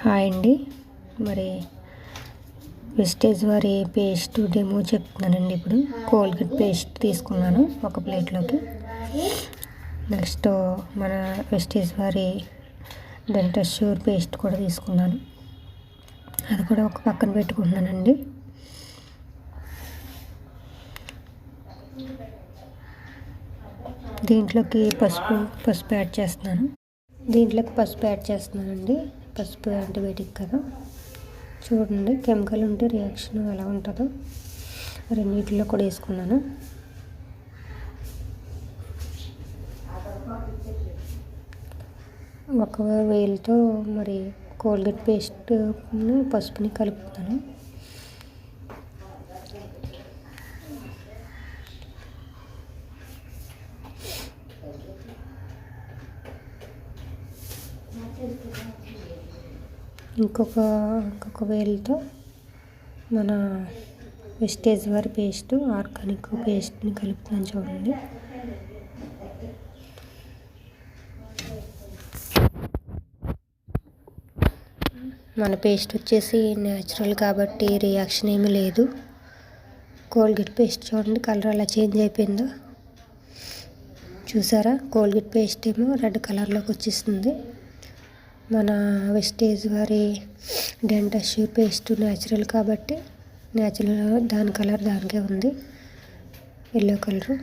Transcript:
Hi అండి. మరి wastage వారి పేస్ట్ డెమో చెప్తున్నానండి ఇప్పుడు. కోల్గేట్ పేస్ట్ తీసుకున్నాను ఒక ప్లేట్లోకి. నెక్స్ట్ మన వెస్టేజ్ వారి డెంటల్ షూర్ పేస్ట్ కూడా తీసుకున్నాను. అది కూడా ఒక పక్కన పెట్టుకుంటున్నానండి. దీంట్లోకి పసుపు పసుపు యాడ్ చేస్తున్నాను. దీంట్లోకి పసుపు యాడ్ చేస్తున్నానండి. పసుపు యాంటీబయాటిక్ కదా. చూడండి కెమికల్ ఉంటే రియాక్షన్ ఎలా ఉంటుందో. రెండింటిలో కూడా వేసుకున్నాను. ఒక వేలుతో మరి కోల్గేట్ పేస్ట్ పసుపుని కలుపుతాను ఇంకొక ఇంకొక వేలతో మన వెస్టేజ్ వారి పేస్ట్ ఆర్గానిక్ పేస్ట్ని కలుపుతాను చూడండి. మన పేస్ట్ వచ్చేసి న్యాచురల్ కాబట్టి రియాక్షన్ ఏమీ లేదు. కోల్గేట్ పేస్ట్ చూడండి కలర్ అలా చేంజ్ అయిపోయిందో? చూసారా? కోల్గేట్ పేస్ట్ ఏమో రెడ్ కలర్లోకి వచ్చేస్తుంది. మన వెస్టేజ్ వారి డెంటల్ పేస్ట్ న్యాచురల్ కాబట్టి న్యాచురల్ దాని కలర్ దానికే ఉంది. Yellow colour.